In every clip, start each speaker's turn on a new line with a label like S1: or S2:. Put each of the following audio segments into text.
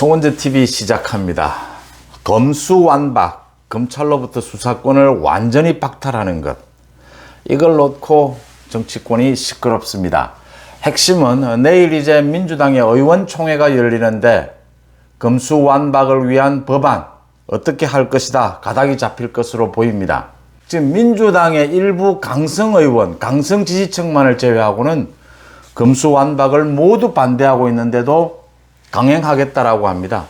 S1: 송원재 TV 시작합니다. 검수완박, 검찰로부터 수사권을 완전히 박탈하는 것. 이걸 놓고 정치권이 시끄럽습니다. 핵심은 내일 이제 민주당의 의원총회가 열리는데 검수완박을 위한 법안 어떻게 할 것이다 가닥이 잡힐 것으로 보입니다. 지금 민주당의 일부 강성 의원, 강성 지지층만을 제외하고는 검수완박을 모두 반대하고 있는데도 강행하겠다라고 합니다.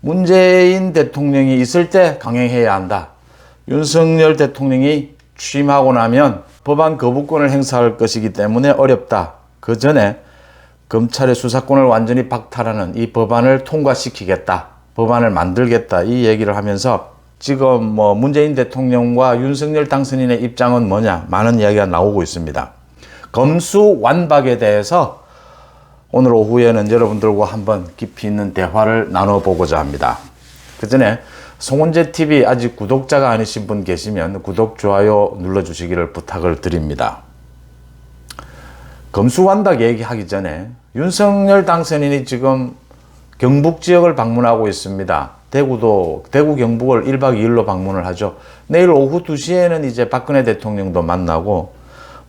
S1: 문재인 대통령이 있을 때 강행해야 한다. 윤석열 대통령이 취임하고 나면 법안 거부권을 행사할 것이기 때문에 어렵다. 그 전에 검찰의 수사권을 완전히 박탈하는 이 법안을 통과시키겠다. 법안을 만들겠다. 이 얘기를 하면서 지금 뭐 문재인 대통령과 윤석열 당선인의 입장은 뭐냐? 많은 이야기가 나오고 있습니다. 검수 완박에 대해서 오늘 오후에는 여러분들과 한번 깊이 있는 대화를 나눠보고자 합니다. 그 전에 송원재 TV 아직 구독자가 아니신 분 계시면 구독, 좋아요 눌러주시기를 부탁을 드립니다. 검수완박 얘기하기 전에 윤석열 당선인이 지금 경북 지역을 방문하고 있습니다. 대구도, 대구 경북을 1박 2일로 방문을 하죠. 내일 오후 2시에는 이제 박근혜 대통령도 만나고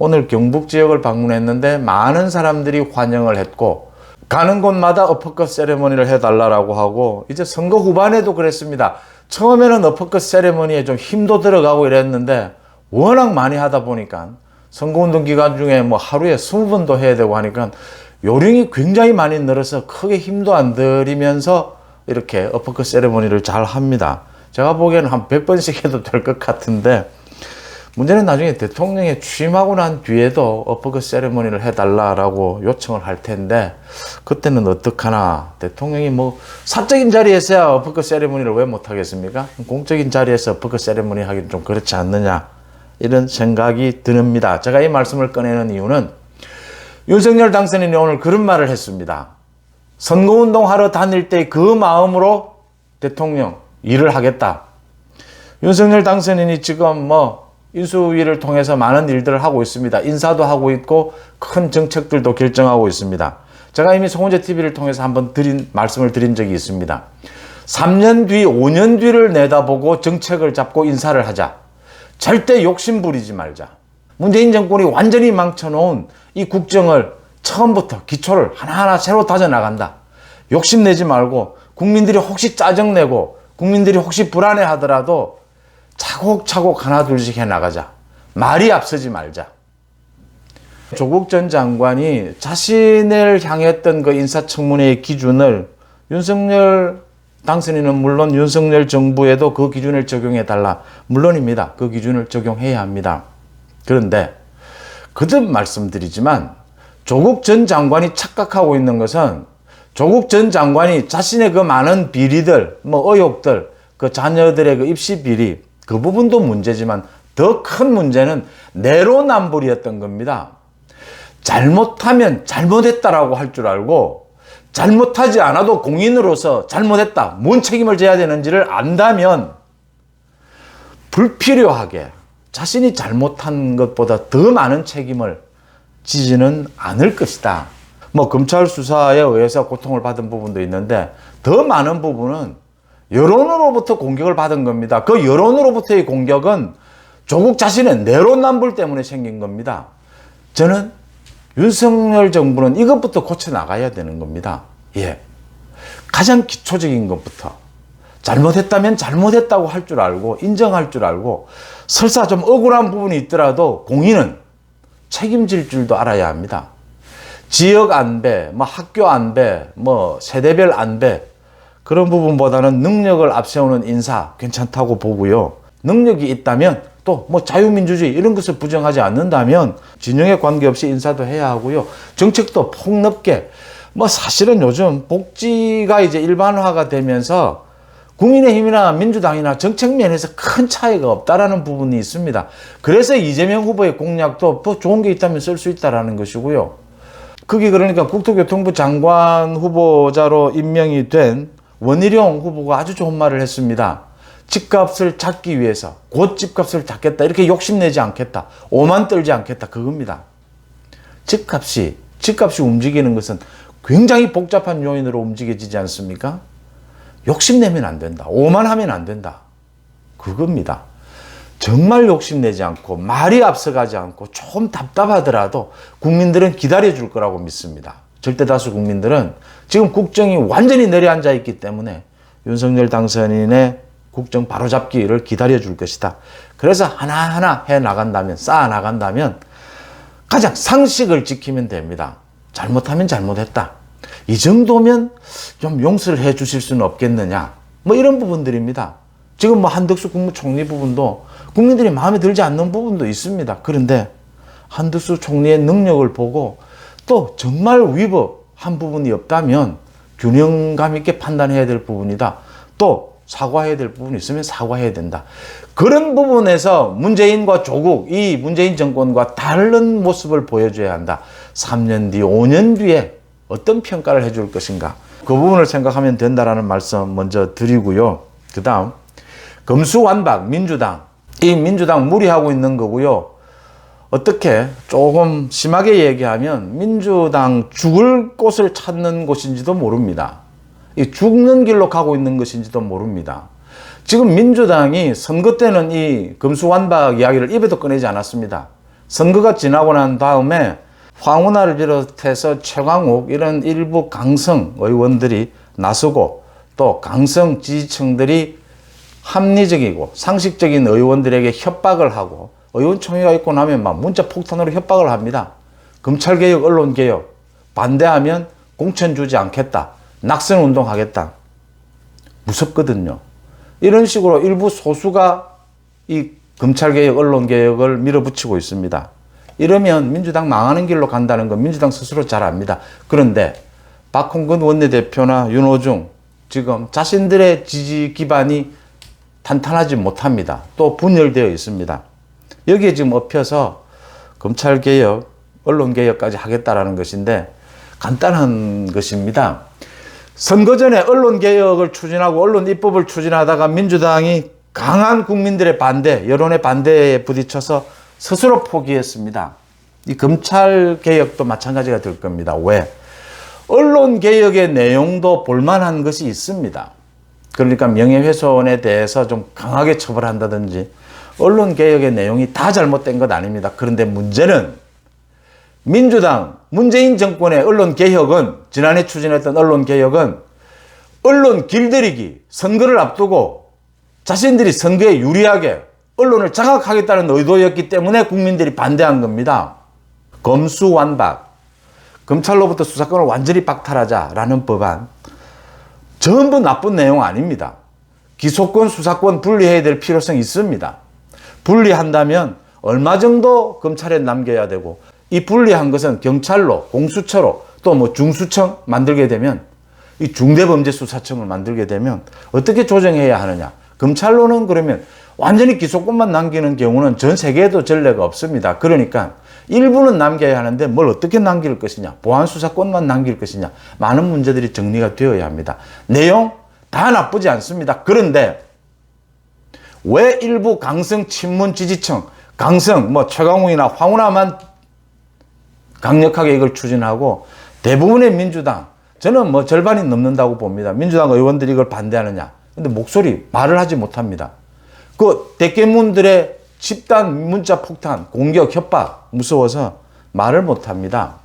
S1: 오늘 경북 지역을 방문했는데 많은 사람들이 환영을 했고 가는 곳마다 어퍼컷 세레머니를 해달라고 하고 이제 선거 후반에도 그랬습니다. 처음에는 어퍼컷 세레머니에 좀 힘도 들어가고 이랬는데 워낙 많이 하다 보니까 선거운동 기간 중에 뭐 하루에 20번도 해야 되고 하니까 요령이 굉장히 많이 늘어서 크게 힘도 안 들이면서 이렇게 어퍼컷 세레머니를 잘 합니다. 제가 보기에는 한 100번씩 해도 될 것 같은데 문제는 나중에 대통령이 취임하고 난 뒤에도 어퍼컷 세레머니를 해달라라고 요청을 할 텐데 그때는 어떡하나 대통령이 뭐 사적인 자리에서야 어퍼컷 세레머니를 왜 못하겠습니까? 공적인 자리에서 어퍼컷 세레머니 하기는 좀 그렇지 않느냐 이런 생각이 듭니다. 제가 이 말씀을 꺼내는 이유는 윤석열 당선인이 오늘 그런 말을 했습니다. 선거운동 하러 다닐 때 그 마음으로 대통령 일을 하겠다. 윤석열 당선인이 지금 뭐 인수위를 통해서 많은 일들을 하고 있습니다. 인사도 하고 있고 큰 정책들도 결정하고 있습니다. 제가 이미 송원재 TV를 통해서 한번 드린 말씀을 드린 적이 있습니다. 3년 뒤, 5년 뒤를 내다보고 정책을 잡고 인사를 하자. 절대 욕심 부리지 말자. 문재인 정권이 완전히 망쳐놓은 이 국정을 처음부터 기초를 하나하나 새로 다져나간다. 욕심내지 말고 국민들이 혹시 짜증내고 국민들이 혹시 불안해 하더라도 차곡차곡 하나 둘씩 해 나가자. 말이 앞서지 말자. 조국 전 장관이 자신을 향했던 그 인사청문회의 기준을 윤석열 당선인은 물론 윤석열 정부에도 그 기준을 적용해 달라. 물론입니다. 그 기준을 적용해야 합니다. 그런데 거듭 말씀드리지만 조국 전 장관이 착각하고 있는 것은 조국 전 장관이 자신의 그 많은 비리들, 뭐 의혹들, 그 자녀들의 그 입시 비리, 그 부분도 문제지만 더 큰 문제는 내로남불이었던 겁니다. 잘못하면 잘못했다라고 할 줄 알고 잘못하지 않아도 공인으로서 잘못했다. 뭔 책임을 져야 되는지를 안다면 불필요하게 자신이 잘못한 것보다 더 많은 책임을 지지는 않을 것이다. 뭐 검찰 수사에 의해서 고통을 받은 부분도 있는데 더 많은 부분은 여론으로부터 공격을 받은 겁니다. 그 여론으로부터의 공격은 조국 자신의 내로남불 때문에 생긴 겁니다. 저는 윤석열 정부는 이것부터 고쳐 나가야 되는 겁니다. 예. 가장 기초적인 것부터. 잘못했다면 잘못했다고 할 줄 알고, 인정할 줄 알고, 설사 좀 억울한 부분이 있더라도 공인은 책임질 줄도 알아야 합니다. 지역 안배, 뭐 학교 안배, 뭐 세대별 안배, 그런 부분보다는 능력을 앞세우는 인사 괜찮다고 보고요. 능력이 있다면 또 뭐 자유민주주의 이런 것을 부정하지 않는다면 진영에 관계없이 인사도 해야 하고요. 정책도 폭넓게 뭐 사실은 요즘 복지가 이제 일반화가 되면서 국민의힘이나 민주당이나 정책 면에서 큰 차이가 없다라는 부분이 있습니다. 그래서 이재명 후보의 공약도 더 좋은 게 있다면 쓸 수 있다라는 것이고요. 그게 그러니까 국토교통부 장관 후보자로 임명이 된 원희룡 후보가 아주 좋은 말을 했습니다. 집값을 잡기 위해서 곧 집값을 잡겠다 이렇게 욕심내지 않겠다 오만 떨지 않겠다 그겁니다. 집값이 집값이 움직이는 것은 굉장히 복잡한 요인으로 움직여지지 않습니까? 욕심내면 안 된다. 오만하면 안 된다. 그겁니다. 정말 욕심내지 않고 말이 앞서가지 않고 좀 답답하더라도 국민들은 기다려줄 거라고 믿습니다. 절대 다수 국민들은 지금 국정이 완전히 내려앉아 있기 때문에 윤석열 당선인의 국정 바로잡기를 기다려 줄 것이다. 그래서 하나하나 해 나간다면, 쌓아 나간다면 가장 상식을 지키면 됩니다. 잘못하면 잘못했다. 이 정도면 좀 용서를 해 주실 수는 없겠느냐. 뭐 이런 부분들입니다. 지금 뭐 한덕수 국무총리 부분도 국민들이 마음에 들지 않는 부분도 있습니다. 그런데 한덕수 총리의 능력을 보고 또 정말 위법한 부분이 없다면 균형감 있게 판단해야 될 부분이다. 또 사과해야 될 부분이 있으면 사과해야 된다. 그런 부분에서 문재인과 조국, 이 문재인 정권과 다른 모습을 보여줘야 한다. 3년 뒤, 5년 뒤에 어떤 평가를 해줄 것인가. 그 부분을 생각하면 된다라는 말씀 먼저 드리고요. 그 다음, 검수완박, 민주당. 이 민주당 무리하고 있는 거고요. 어떻게 조금 심하게 얘기하면 민주당 죽을 곳을 찾는 곳인지도 모릅니다. 이 죽는 길로 가고 있는 것인지도 모릅니다. 지금 민주당이 선거 때는 이 검수완박 이야기를 입에도 꺼내지 않았습니다. 선거가 지나고 난 다음에 황운하를 비롯해서 최광욱 이런 일부 강성 의원들이 나서고 또 강성 지지층들이 합리적이고 상식적인 의원들에게 협박을 하고 의원총회가 있고 나면 막 문자 폭탄으로 협박을 합니다. 검찰개혁, 언론개혁 반대하면 공천 주지 않겠다. 낙선 운동 하겠다. 무섭거든요. 이런 식으로 일부 소수가 이 검찰개혁, 언론개혁을 밀어붙이고 있습니다. 이러면 민주당 망하는 길로 간다는 건 민주당 스스로 잘 압니다. 그런데 박홍근 원내대표나 윤호중 지금 자신들의 지지 기반이 탄탄하지 못합니다. 또 분열되어 있습니다. 여기에 지금 엎혀서 검찰개혁, 언론개혁까지 하겠다라는 것인데 간단한 것입니다. 선거 전에 언론개혁을 추진하고 언론 입법을 추진하다가 민주당이 강한 국민들의 반대, 여론의 반대에 부딪혀서 스스로 포기했습니다. 이 검찰개혁도 마찬가지가 될 겁니다. 왜? 언론개혁의 내용도 볼만한 것이 있습니다. 그러니까 명예훼손에 대해서 좀 강하게 처벌한다든지 언론 개혁의 내용이 다 잘못된 것 아닙니다. 그런데 문제는 민주당, 문재인 정권의 언론 개혁은 지난해 추진했던 언론 개혁은 언론 길들이기, 선거를 앞두고 자신들이 선거에 유리하게 언론을 장악하겠다는 의도였기 때문에 국민들이 반대한 겁니다. 검수완박, 검찰로부터 수사권을 완전히 박탈하자라는 법안, 전부 나쁜 내용 아닙니다. 기소권, 수사권 분리해야 될 필요성이 있습니다. 분리한다면 얼마 정도 검찰에 남겨야 되고, 이 분리한 것은 경찰로, 공수처로, 또 뭐 중수청 만들게 되면, 이 중대범죄수사청을 만들게 되면 어떻게 조정해야 하느냐. 검찰로는 그러면 완전히 기소권만 남기는 경우는 전 세계에도 전례가 없습니다. 그러니까 일부는 남겨야 하는데 뭘 어떻게 남길 것이냐. 보안 수사권만 남길 것이냐. 많은 문제들이 정리가 되어야 합니다. 내용 다 나쁘지 않습니다. 그런데 왜 일부 강성 친문 지지층, 강성 뭐 최강욱이나 황운하만 강력하게 이걸 추진하고 대부분의 민주당 저는 뭐 절반이 넘는다고 봅니다. 민주당 의원들이 이걸 반대하느냐. 근데 목소리 말을 하지 못합니다. 그 대깨문들의 집단 문자 폭탄, 공격, 협박 무서워서 말을 못합니다.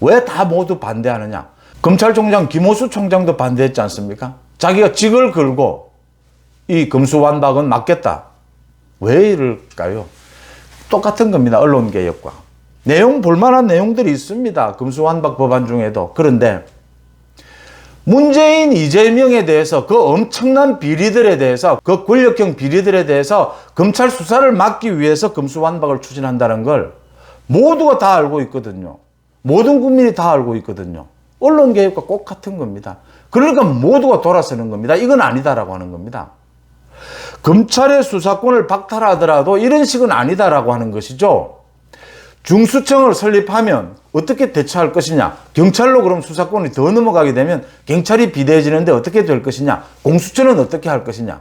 S1: 왜 다 모두 반대하느냐? 검찰총장 김호수 총장도 반대했지 않습니까? 자기가 직을 걸고 이 검수완박은 맞겠다. 왜 이럴까요? 똑같은 겁니다. 언론개혁과. 내용 볼만한 내용들이 있습니다. 검수완박 법안 중에도. 그런데 문재인 이재명에 대해서 그 엄청난 비리들에 대해서 그 권력형 비리들에 대해서 검찰 수사를 막기 위해서 검수완박을 추진한다는 걸 모두가 다 알고 있거든요. 모든 국민이 다 알고 있거든요. 언론 개혁과 꼭 같은 겁니다. 그러니까 모두가 돌아서는 겁니다. 이건 아니다라고 하는 겁니다. 검찰의 수사권을 박탈하더라도 이런 식은 아니다라고 하는 것이죠. 중수청을 설립하면 어떻게 대처할 것이냐? 경찰로 그럼 수사권이 더 넘어가게 되면 경찰이 비대해지는데 어떻게 될 것이냐? 공수처는 어떻게 할 것이냐?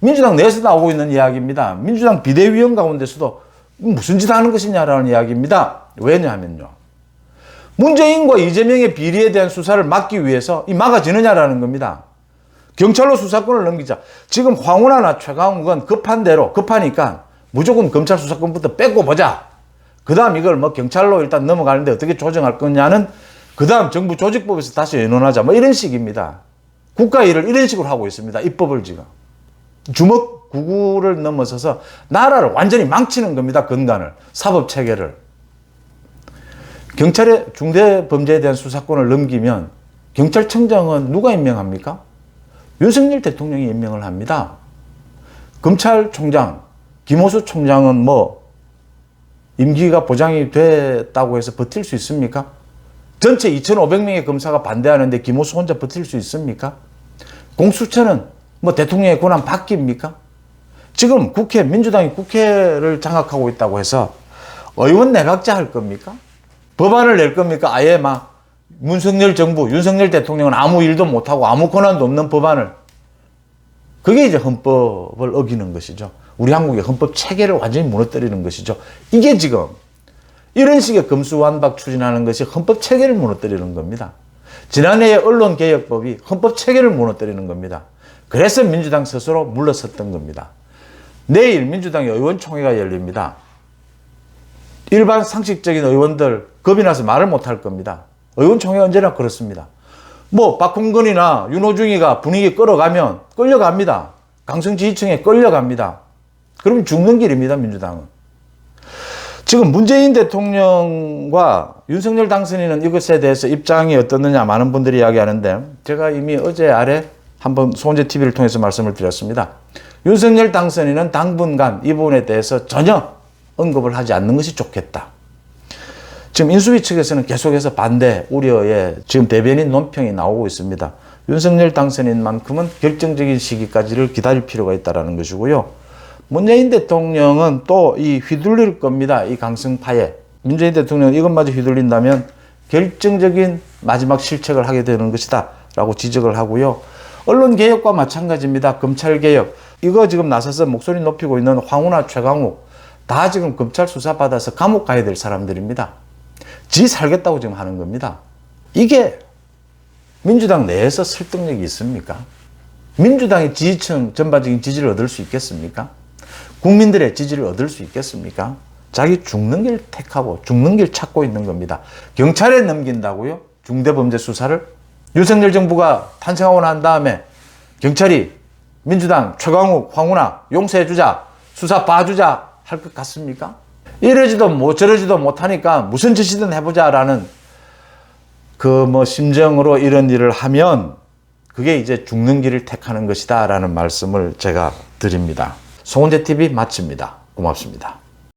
S1: 민주당 내에서 나오고 있는 이야기입니다. 민주당 비대위원 가운데서도 무슨 짓 하는 것이냐라는 이야기입니다. 왜냐하면요. 문재인과 이재명의 비리에 대한 수사를 막기 위해서 이 막아지느냐라는 겁니다. 경찰로 수사권을 넘기자. 지금 황운하나 최강욱은 급한 대로 급하니까 무조건 검찰 수사권부터 뺏고 보자. 그 다음 이걸 뭐 경찰로 일단 넘어가는데 어떻게 조정할 거냐는 그 다음 정부 조직법에서 다시 의논하자. 뭐 이런 식입니다. 국가 일을 이런 식으로 하고 있습니다. 입법을 지금. 주먹 구구를 넘어서서 나라를 완전히 망치는 겁니다. 근간을. 사법 체계를. 경찰의 중대 범죄에 대한 수사권을 넘기면 경찰청장은 누가 임명합니까? 윤석열 대통령이 임명을 합니다. 검찰총장, 김호수 총장은 뭐 임기가 보장이 됐다고 해서 버틸 수 있습니까? 전체 2,500명의 검사가 반대하는데 김호수 혼자 버틸 수 있습니까? 공수처는 뭐 대통령의 권한 바뀝니까? 지금 국회, 민주당이 국회를 장악하고 있다고 해서 의원 내각제 할 겁니까? 법안을 낼 겁니까? 아예 막 문석열 정부, 윤석열 대통령은 아무 일도 못하고 아무 권한도 없는 법안을. 그게 이제 헌법을 어기는 것이죠. 우리 한국의 헌법 체계를 완전히 무너뜨리는 것이죠. 이게 지금 이런 식의 검수완박 추진하는 것이 헌법 체계를 무너뜨리는 겁니다. 지난해의 언론개혁법이 헌법 체계를 무너뜨리는 겁니다. 그래서 민주당 스스로 물러섰던 겁니다. 내일 민주당의 의원총회가 열립니다. 일반 상식적인 의원들 겁이 나서 말을 못 할 겁니다. 의원총회 언제나 그렇습니다. 뭐 박홍근이나 윤호중이가 분위기 끌어가면 끌려갑니다. 강성 지지층에 끌려갑니다. 그럼 죽는 길입니다, 민주당은. 지금 문재인 대통령과 윤석열 당선인은 이것에 대해서 입장이 어떻느냐 많은 분들이 이야기하는데 제가 이미 어제 아래 한번 소원제 TV를 통해서 말씀을 드렸습니다. 윤석열 당선인은 당분간 이 부분에 대해서 전혀 언급을 하지 않는 것이 좋겠다. 지금 인수위 측에서는 계속해서 반대 우려에 지금 대변인 논평이 나오고 있습니다. 윤석열 당선인만큼은 결정적인 시기까지를 기다릴 필요가 있다는 것이고요. 문재인 대통령은 또 이 휘둘릴 겁니다. 이 강성파에. 문재인 대통령은 이것마저 휘둘린다면 결정적인 마지막 실책을 하게 되는 것이다. 라고 지적을 하고요. 언론 개혁과 마찬가지입니다. 검찰 개혁. 이거 지금 나서서 목소리 높이고 있는 황운하, 최강욱. 다 지금 검찰 수사 받아서 감옥 가야 될 사람들입니다. 지 살겠다고 지금 하는 겁니다. 이게 민주당 내에서 설득력이 있습니까? 민주당의 지지층 전반적인 지지를 얻을 수 있겠습니까? 국민들의 지지를 얻을 수 있겠습니까? 자기 죽는 길 택하고 죽는 길 찾고 있는 겁니다. 경찰에 넘긴다고요? 중대범죄 수사를? 윤석열 정부가 탄생하고 난 다음에 경찰이 민주당 최강욱, 황운하 용서해주자, 수사 봐주자 할 것 같습니까? 이러지도 못 저러지도 못하니까 무슨 짓이든 해보자라는 그 뭐 심정으로 이런 일을 하면 그게 이제 죽는 길을 택하는 것이다라는 말씀을 제가 드립니다. 송원재 TV 마칩니다. 고맙습니다.